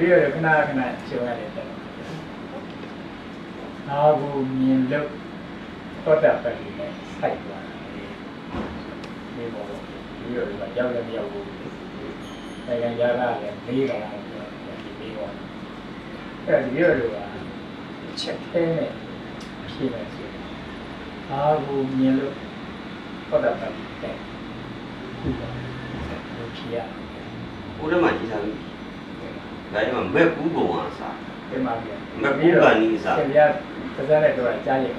တိယရခဏခဏကျော်ရတယ်တဲ့နာဘူးမြင်လို့တော့တာပဲနဲ့စိုက်သွားတယ်ဒီဘောဒီရကရောက်လည်းမရောက်ဘူးနိုင်ငံခြားကလည်းလေးတာပြောဒီလေးပါအဲ့ဒီရကချက်သေးနဲ့ဖြေမယ်ဆိုနာဘူးမြင်လို့တော့တာပဲတဲ့ဒီပါလို့ဖြေရဘုရားမှာကြီးစားပြီ ဒါကြောင့်မဲ့ကူးပုံအားစားပြန်ပါပြန်မကူကနီးစားဆရာကစားတဲ့တော့ကြားရတယ်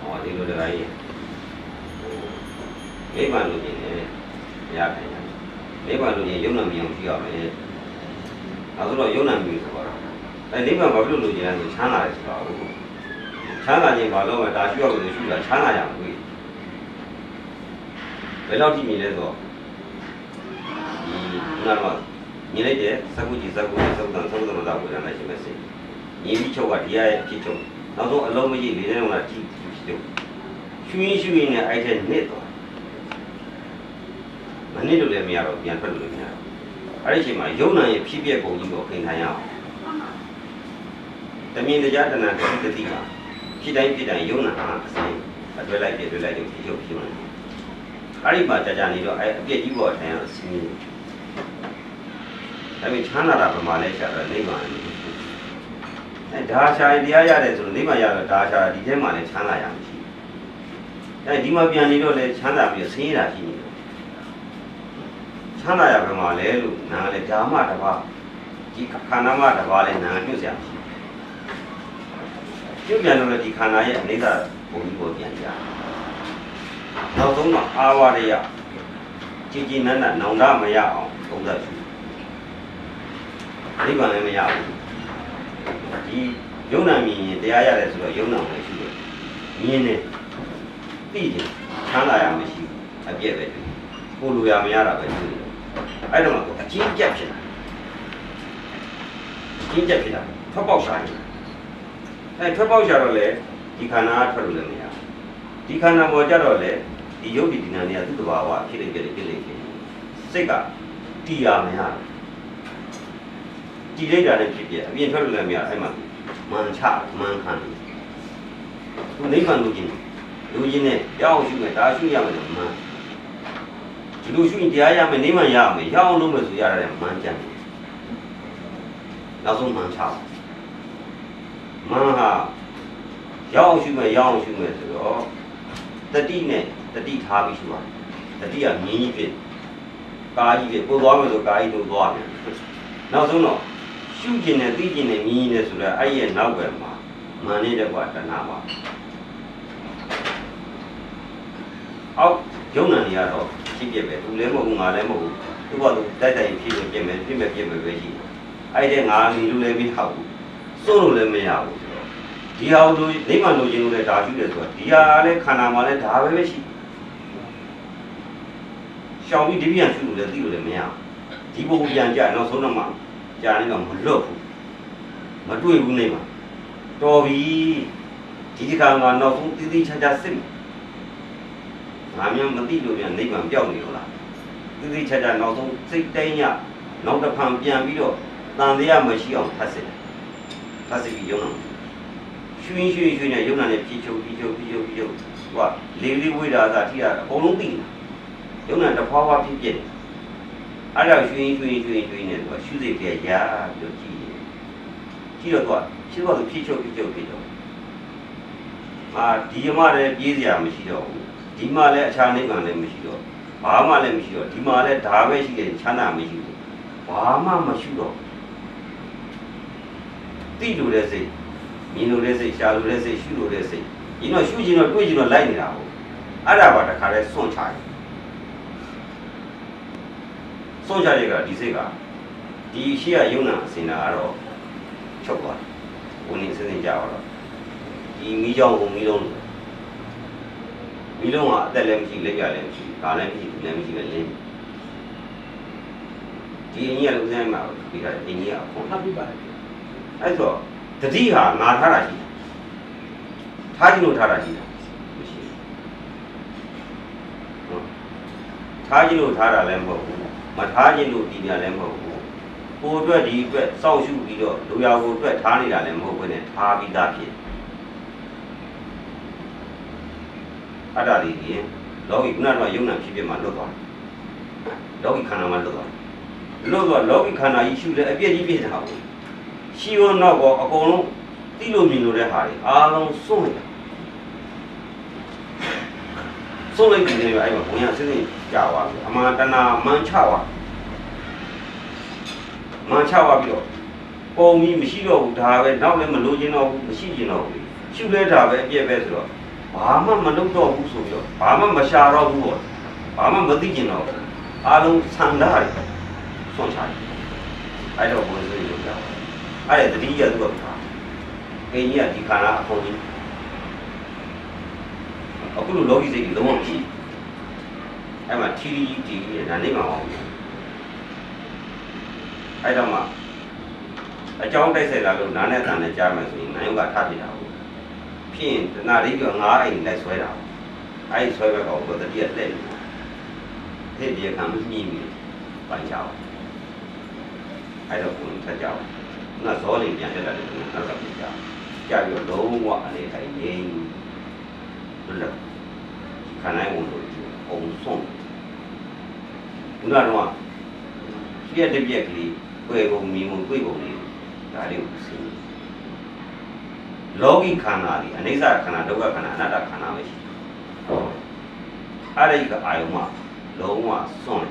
ဟောဒီလိုတခါကြီးမိဘလူချင်းလည်းရခိုင်တယ်မိဘလူချင်းယုံနာမြင်အောင်ရှိရမယ်နောက်ဆိုတော့ယုံနာမြင်ဆိုတော့အဲနိဗ္ဗာန်ဘာဖြစ်လို့လူချင်းလဲဆိုချမ်းသာတယ်ဆိုတော့ချမ်းသာခြင်းဘာလို့လဲဒါရှိရလို့ရှိတာချမ်းသာရမှာတွေ့ဘယ်လောက်ထိမြင်လဲဆိုတော့ဒီခုနကမြ င်လိုက်တဲ့သက္ကုကြီးသက္ကုကြီးသုတ်တန်သုတ်တန်တော့ဝေဒနာရှိမယ်စိညီပြီးချုပ်ကဒီရဲ့အဖြစ်ချုပ်နောက်ဆုံးအလုံးမကြီးလေးနဲ့ကကြည့်ကြည့်ဖြစ်ချုပ်ရွှင်းရွှင်းနဲ့အဲ့တဲ့နှစ်သွားမနစ်လို့လည်းမရတော့ပြန်ထွက်လို့လည်းမရတော့အဲ့ဒီအချိန်မှာယုံနာရဲ့ဖြစ်ပျက်ပုံကြီးကိုခင်ထိုင်ရအောင်တမင်တရားတဏ္ဍာတိတတိကဖြစ်တိုင်းဖြစ်တိုင်းယုံနာဟာအစိအတွဲလိုက်ပြတွဲလိုက်လို့ဖြစ်ချုပ်ဖြစ်နေတယ်အဲ့ဒီမှာကြာကြာနေတော့အဲ့အပြည့်ကြီးပေါ်ထိုင်ရတော့စင်းနေ ဒါပေမဲ့ချမ်းသာတာပမာလဲရှာတော့နိဗ္ဗာန်လို့အဲဒါရှာရင်တရားရတယ်ဆိုတော့နိဗ္ဗာန်ရတော့ဒါရှာဒီထဲမှာလည်းချမ်းသာရမှာရှိတယ်အဲဒီမှာပြန်နေတော့လည်းချမ်းသာပြီးဆင်းရဲတာရှိနေတယ်ချမ်းသာရပမာလဲလို့နားလဲဓမ္မတစ်ပါးဒီခန္ဓာမတစ်ပါးလဲနားညွှတ်စရာရှိပြုတ်ပြန်တော့လည်းဒီခန္ဓာရဲ့အိဋ္ဌပုံကြီးကိုပြန်ကြနောက်ဆုံးတော့အာဝရယကြည်ကြည်နန်းနန်းနောင်တမရအောင်သုံးသပ်ရှိ နိဗ္ဗာန်လည်းမရဘူးဒီယုံနာမြင်ရင်တရားရတယ်ဆိုတော့ယုံနာလည်းရှိတယ်မြင်တယ်သိတယ်ချမ်းသာရမရှိဘူးအပြည့်ပဲတွေ့ကိုလိုရမရတာပဲတွေ့တယ်အဲ့တော့မှအချင်းကြက်ဖြစ်တာအချင်းကြက်ဖြစ်တာထွက်ပေါက်ရှာနေတာအဲထွက်ပေါက်ရှာတော့လေဒီခန္ဓာကထွက်လို့လည်းမရဘူးဒီခန္ဓာပေါ်ကြတော့လေဒီယုတ်ဒီဒီနာနေကသူ့တဘာဝဖြစ်နေကြတယ်ဖြစ်နေဖြစ်နေစိတ်ကတီရမရဘူး ကြည်လိုက်တာလည်းဖြစ်ပြအပြင်ထွက်လို့လည်းမရအဲ့မှာမန်ချမန်ခံတယ်သူနိဗ္ဗာန်လိုချင်လူချင်းနဲ့ကြောက်ရှိမယ်ဒါရှိရမယ်မန်ဒီလိုရှိရင်တရားရမယ်နိဗ္ဗာန်ရမယ်ရအောင်လုပ်မယ်ဆိုရတဲ့မန်ကြံတယ်နောက်ဆုံးမန်ချမန်ဟာရောက်အောင်ရှိမယ်ရောက်အောင်ရှိမယ်ဆိုတော့တတိနဲ့တတိထားပြီးရှိပါတယ်တတိကမြင်းကြီးဖြစ်ကာကြီးဖြစ်ပို့သွားမယ်ဆိုကာကြီးတို့သွားမယ်နောက်ဆုံးတော့ ရှုကျင်နဲ့သိကျင်နဲ့မြင်းကြီးနဲ့ဆိုတော့အဲ့ရဲ့နောက်ပဲမှာမန်နဲ့တကွာတဏှာပါအောက်ယုံနာနေရတော့ဖြစ်ပြပဲသူလည်းမဟုတ်ဘူးငါလည်းမဟုတ်ဘူးသူကသူတိုက်တိုင်ဖြစ်လို့ပြင်မယ်ပြင်မယ်ပြင်မယ်ပဲရှိတယ်အဲ့တဲ့ငါမီလို့လည်းမဟုတ်ဘူးစိုးလို့လည်းမရဘူးဆိုတော့ဒီဟာတို့နိဗ္ဗာန်လိုချင်လို့လည်းဒါရှိတယ်ဆိုတော့ဒီဟာလည်းခန္ဓာမှာလည်းဒါပဲပဲရှိရှောင်ပြီးဒီပြန်ရှုလို့လည်းသိလို့လည်းမရဘူးဒီဘုံပြန်ကြနောက်ဆုံးတော့မှ ကြာနေတော့မလွတ်ဘူးမတွေ့ဘူးနေမှာတော်ပြီဒီဒီခါကနောက်ဆုံးတိတိချာချာစစ်မယ်ငါများမသိလို့ပြန်နိဗ္ဗာန်ပြောက်နေလို့လားတိတိချာချာနောက်ဆုံးစိတ်တိုင်းညနောက်တစ်ဖန်ပြန်ပြီးတော့တန်တရားမရှိအောင်ဖတ်စစ်ဖတ်စစ်ပြီးယုံအောင်ရွှင်းရွှင်းရွှင်းနဲ့ယုံနာနဲ့ဖြည့်ချုပ်ဖြည့်ချုပ်ဖြည့်ချုပ်ဖြည့်ချုပ်ဟိုကလေးလေးဝိဒါသာထိရအကုန်လုံးသိနေတာယုံနာတစ်ဖွာဖွာဖြစ်ဖြစ် အဲ့ဒါရွှင်းရွှင်းရွှင်းရွှင်းနဲ့သူကရှုစိတ်ပြရပြီးတော့ကြည့်တယ်ကြည့်တော့သူကရှင်းတော့သူဖြည့်ချုပ်ဖြည့်ချုပ်ဖြည့်တော့အာဒီအမလည်းပြေးစရာမရှိတော့ဘူးဒီမှာလည်းအခြားနိဗ္ဗာန်လည်းမရှိတော့ဘာမှလည်းမရှိတော့ဒီမှာလည်းဒါပဲရှိတယ်ချမ်းသာမရှိဘူးဘာမှမရှိတော့တိလို့တဲ့စိတ်မြင်လို့တဲ့စိတ်ရှားလို့တဲ့စိတ်ရှုလို့တဲ့စိတ်ဒီတော့ရှုခြင်းတော့တွေးခြင်းတော့လိုက်နေတာဟုတ်အဲ့ဒါပါတခါလဲစွန့်ချတယ် စွန့်ချရကဒီစိတ်ကဒီရှိရယုံနာအစင်တာကတော့ချုပ်သွားတယ်ဝင်နေစစင်ကြတော့ဒီမိကြောင်ကိုမိလုံးလို့မီလုံးကအသက်လည်းမရှိလက်ရလည်းမရှိဒါလည်းမရှိလည်းမရှိပဲလင်းဒီအင်းကြီးကလည်းဦးစင်းမှာဒီကအင်းကြီးကအခွန်ဖတ်ပြပါတယ်အဲ့ဆိုတတိဟာငါထားတာရှိတယ်ထားခြင်းလို့ထားတာရှိတယ်မရှိဘူးဟုတ်ထားခြင်းလို့ထားတာလည်းမဟုတ်ဘူး မထားခြင်းလို့ဒီညာလည်းမဟုတ်ဘူးကိုယ်အတွက်ဒီအတွက်စောင့်ရှုပြီးတော့လူရာကိုအတွက်ထားနေတာလည်းမဟုတ်ဘဲနဲ့ထားပြီးသားဖြစ်အဲ့ဒါလေးကြီးလောကီခုနကတော့ယုံနာဖြစ်ဖြစ်မှလွတ်သွားတယ်လောကီခန္ဓာမှလွတ်သွားတယ်လွတ်သွားလောကီခန္ဓာကြီးရှုလဲအပြည့်ကြီးပြည့်တာဘူးရှိရောနောက်ကောအကုန်လုံးသိလို့မြင်လို့တဲ့ဟာတွေအားလုံးစွန့်လိုက်တာ စွန့်လိုက်ပြီးနေပြီအဲ့မှာဘုံရစစ်စစ်ကြာသွားပြီအမှန်တဏမန်ချသွားမန်ချသွားပြီးတော့ပုံကြီးမရှိတော့ဘူးဒါပဲနောက်လည်းမလို့ခြင်းတော့ဘူးမရှိခြင်းတော့ဘူးရှုလဲတာပဲအပြည့်ပဲဆိုတော့ဘာမှမလုပ်တော့ဘူးဆိုပြီးတော့ဘာမှမရှာတော့ဘူးပေါ့ဘာမှမသိကျင်တော့ဘူးအားလုံးဆန္ဒတွေစွန့်ချတယ်အဲ့တော့ဘုံစစ်စစ်လုပ်ကြအဲ့ဒါတတိယသူကပါအိမ်ကြီးကဒီခန္ဓာအကုန်ကြီး အခုလိုလောကီစိတ်ကြီးလုံးဝမရှိအဲ့မှာထီရီကြီးတီးနေတာနေမှာအောင်အဲ့တော့မှအကြောင်းတိုက်ဆိုင်လာလို့နားနဲ့တန်နဲ့ကြားမယ်ဆိုရင်နာယုကထားပြတာဟုတ်ဖြစ်ရင်တနာလေးကငါးအိမ်လိုက်ဆွဲတာအဲ့ဒီဆွဲဘက်ကောင်ကတတိယလက်နေတာဟဲ့ဒီကံမမြင်ဘူးပိုင်ချအောင်အဲ့တော့ဘုံထက်ကြအောင်ငါဇောလင်ပြန်တက်တယ်နောက်ကပြကြကြပြီးတော့လုံးဝအနေထိုင်ငြိမ်း လွတ်လပ်ခန္ဓာဝင်လို့အုံဆုံးဘုရားတော်ကပြည့်တဲ့ပြက်ကလေးွယ်ပုံမြင်ပုံတွေ့ပုံလေးဒါလေးကိုသိလောကီခန္ဓာဒီအနိစ္စခန္ဓာဒုက္ခခန္ဓာအနတ္တခန္ဓာပဲရှိတယ်အဲ့ဒီကအာယုံမှာလုံးဝစွန့်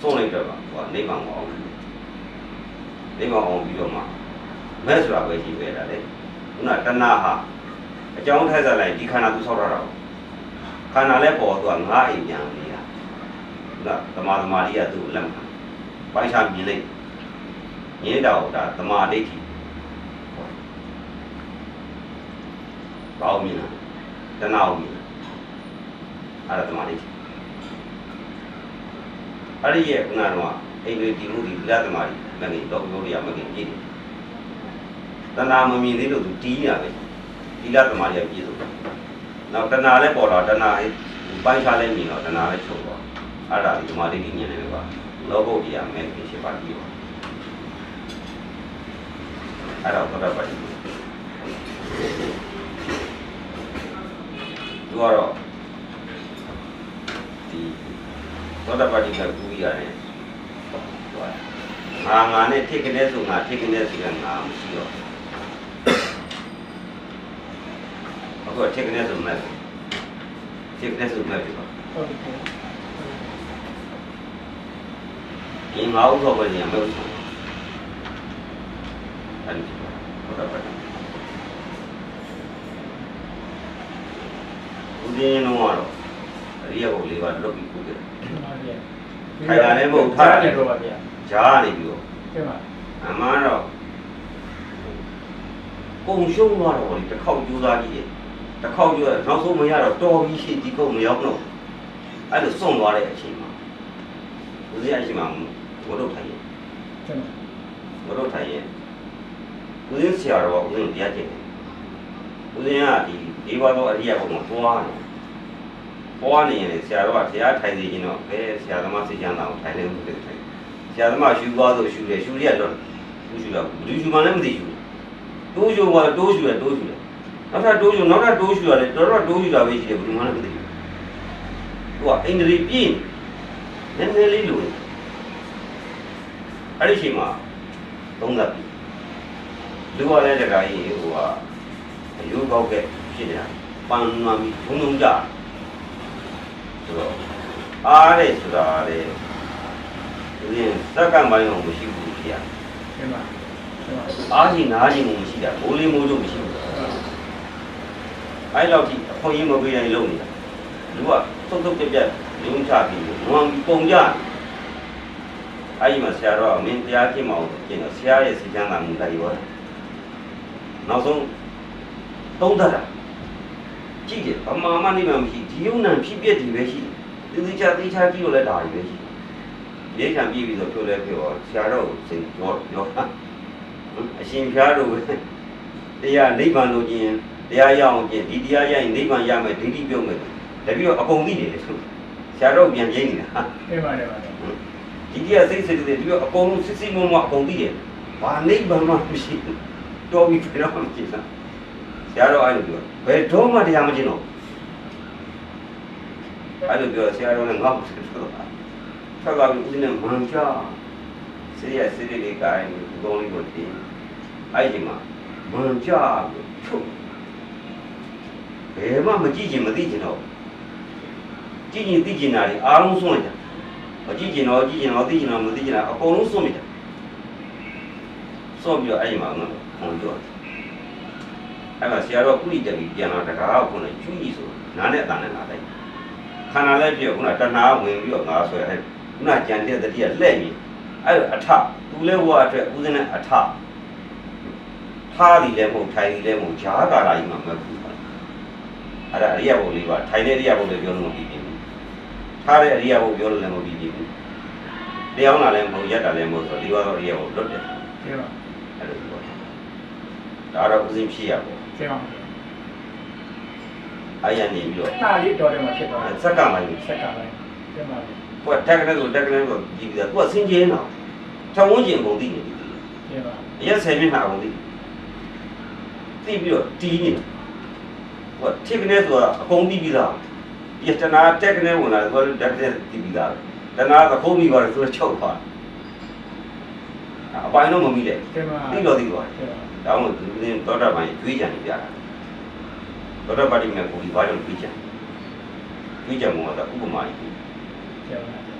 စွန့်လိုက်တော့ဟိုနိဗ္ဗာန်ကိုအောင်နိဗ္ဗာန်အောင်ပြီးတော့မှ မဲ့ဆိုတာပဲရှိပဲဒါလေခုနတဏှာဟာအကြောင်းထိုက်စားလိုက်ဒီခန္ဓာသူဆောက်ရတာခန္ဓာလဲပေါ်သူကငါးအိမ်ပြန်နေတာခုနသမာသမာဓိကသူ့လက်မှာပိုင်းခြားမြင်လိုက်မြင်တော့ဒါသမာဓိဋ္ဌိဘာအောင်မြင်လားတဏှာအောင်မြင်လားအဲ့ဒါသမာဓိဋ္ဌိအဲ့ဒီရဲ့ခုနကတော့အိမ်တွေဒီမှုဒီလသမာဓိမငင်တော့ပြောရမငင်ပြည့်တယ် တဏှာမမြင်သေးလို့သူတီးရပဲဒီလသမာဓိကပြည့်စုံတယ်နောက်တဏှာလည်းပေါ်တော့တဏှာပိုင်းခြားလည်းမြင်တော့တဏှာလည်းချုပ်သွားအဲ့ဒါဒီသမာဓိဋ္ဌိဉာဏ်လည်းပါလောဘုတ်တရားမဲ့ဖြစ်ဖြစ်ပါကြည့်ပါအဲ့တော့တော့ပါကြည့်သူကတော့ဒီသောတာပတိကကူရတယ်ငါငါနဲ့ထိကနေဆိုငါထိကနေဆိုရင်ငါမရှိတော့ အခုထိကနေဆိုမဲ့ထိကနေဆိုမဲ့ပြီပါဟုတ်ကဲ့ဒီငါဥသောပဲညာမဟုတ်ဘူးအဲ့ဒီဟုတ်တာပါဦးဇင်းလုံးကတော့အရိယဘုတ်လေးပါလွတ်ပြီးခုတယ်ခိုင်တာလည်းမဟုတ်ထားတယ်တော့ပါဗျာဂျားနေပြီးတော့ကျမအမှန်တော့ပုံရှုံးသွားတော့လေတစ်ခေါက်ကြိုးစားကြည့်တယ် တစ်ခေါက်ကြိုးနောက်ဆုံးမရတော့တော်ပြီးရှိဒီကုတ်မရောက်တော့အဲ့လိုစွန့်သွားတဲ့အချိန်မှာဦးဇင်းအချိန်မှာဘုဒ္ဓထိုင်ရင်ကျမဘုဒ္ဓထိုင်ရင်ဦးဇင်းဆရာတော်ကဦးဇင်းတရားကျင့်တယ်ဦးဇင်းကဒီဒီဘသောအရိယဘုံမှာသွားတယ်ပွားနေရင်ဆရာတော်ကဆရာထိုင်နေခြင်းတော့ဘယ်ဆရာသမားစိတ်ချမ်းသာအောင်ထိုင်နေလို့ထိုင်ဆရာသမားရှူသွားဆိုရှူတယ်ရှူရတော့ဘူးရှူတော့ဘူးရှူမှလည်းမသိရှူတိုးရှူကတိုးရှူတယ်တိုးရှူတယ် နောက်ထပ်တိုးရှူနောက်ထပ်တိုးရှူရတယ်တော်တော်တိုးရှူတာပဲရှိတယ်ဘူးမှလည်းမသိဘူးသူကအိန္ဒြေပြင်းနည်းနည်းလေးလိုတယ်အဲ့ဒီချိန်မှာသုံးသပ်ပြီလူကလည်းတခါကြီးဟိုကအယုဘောက်ကဖြစ်နေတာပန်းနွားပြီးဘုံဘုံကြဆိုတော့အားတဲ့ဆိုတာလေဒီစက္ကန့်ပိုင်းအောင်မရှိဘူးဖြစ်ရကျမကျမအားကြီးနားကြီးမှမရှိတာဘိုးလေးမိုးလို့မရှိဘူး အဲ့လောက်ကြီးအခွင့်အရေးမပေးနိုင်လို့နေတာလူကသုတ်သုတ်ပြက်ပြက်လုံချပြီးငွန်ပုံကြအဲ့ဒီမှာဆရာတော်ကမင်းတရားကြည့်မအောင်ကျင့်တော့ဆရာရဲ့စီချမ်းသာမှုလိုက်ရောနောက်ဆုံးသုံးသပ်တာကြည့်တယ်အမှန်မှနေမှမရှိဒီယုံနံဖြစ်ပြက်ဒီပဲရှိတယ်သေချာသေချာကြည့်လို့လည်းဒါတွေပဲရှိတယ်ရိတ်ခံပြီးပြီးဆိုပြောလဲပြောဆရာတော်ကိုစိတ်ရောရောအရှင်ဖျားတို့တရားနိဗ္ဗာန်လို့ကျင် တရားရအောင်ကျင်ဒီတရားရရင်နိဗ္ဗာန်ရမယ်ဒိဋ္ဌိပြုတ်မယ်တပည့်တော့အကုန်သိတယ်လေဆိုဆဆရာတော်ပြန်ပြင်းနေတာအေးပါတယ်ပါတယ်ဒီကြီးကစိတ်စိတ်တွေဒီတော့အကုန်လုံးစစ်စစ်မုံမအကုန်သိတယ်ဘာနိဗ္ဗာန်မှမရှိဘူးတော်ပြီဘယ်တော့မှမရှိဘူးဆရာတော်အဲ့လိုပြောဘယ်တော့မှတရားမကျင်တော့အဲ့လိုပြောဆရာတော်လည်းငါ့ကိုဆက်တော့ဆက်ကပြီးဦးဇင်းနဲ့မန်ကြစေရစေရလေးကိုင်းဒီကောင်းလေးကိုတင်အဲ့ဒီမှာမန်ကြချုပ်ဘ ယ်မှမကြည့်ချင်မသိချင်တော့ကြည့်ရင်သိချင်တာတွေအားလုံးဆုံးလိုက်တာမကြည့်ကျင်တော့ကြည့်ကျင်တော့သိကျင်တော့မသိကျင်တော့အကုန်လုံးစွန့်မိတာစွန့်ပြီးတော့အဲ့ဒီမှာငါခွန်ပြောအဲ့မှာဆရာတော်ကုလိတက်ပြီးပြန်လာတကားကိုခုနချူကြီးဆိုနားနဲ့အတန်နဲ့လာလိုက်ခန္ဓာလည်းပြည့်ခုနတဏှာဝင်ပြီးတော့ငါဆွဲအဲ့ခုနကြံတဲ့တတိယလှဲ့ပြီးအဲ့အထသူလဲဘဝအတွက်ဦးဇင်းနဲ့အထထားသည်လည်းမဟုတ်ထိုင်သည်လည်းမဟုတ်ဈာကာလာကြီးမှာမဟုတ်ဘူး အဲ့ဒါအရိယဘုံလေးပါထိုင်တဲ့အရိယဘုံလေးပြောလို့မပြီးဘူးထားတဲ့အရိယဘုံပြောလို့လည်းမပြီးဘူးတရားနာလည်းမဟုတ်ရက်တာလည်းမဟုတ်ဆိုဒီဝါတော့ရေကိုလွတ်တယ်ကျေပါအဲ့လိုပြောတာဒါတော့ဦးစင်းဖြစ်ရပေါ့ကျေပါအာရနေပြီးတော့တာလေးတော်တယ်မှာဖြစ်သွားတယ်စက်ကမှယူဆက်ကလည်းကျေပါဟိုတက်ကနေဆိုတက်ကနေဆိုဒီပြီးတော့သူကဆင်းကျင်းတော့ထောင်ဝန်းကျင်ပုံသိနေပြီကျေပါအရက်ဆယ်မျက်နှာပုံသိသိပြီးတော့တီးနေဟို ထိကနေဆိုတာအကုန်သိပြီးသားယတနာတက်ကနေဝင်လာသူကတက်ကနေသိပြီးသားတနာသခုံးပြီးသွားတယ်သူကချုပ်သွားအပိုင်းတော့မမီးလေကျေပါသိတော့သိသွားကျေပါဒါမှမဟုတ်သူသောတာပန်ကျွေးကြံနေပြတာသောတာပတိမြတ်ကိုဒီဘာကြောင့်ကျွေးကြံကျွေးကြံမှာတော့ဥပမာကြီးကျေပါ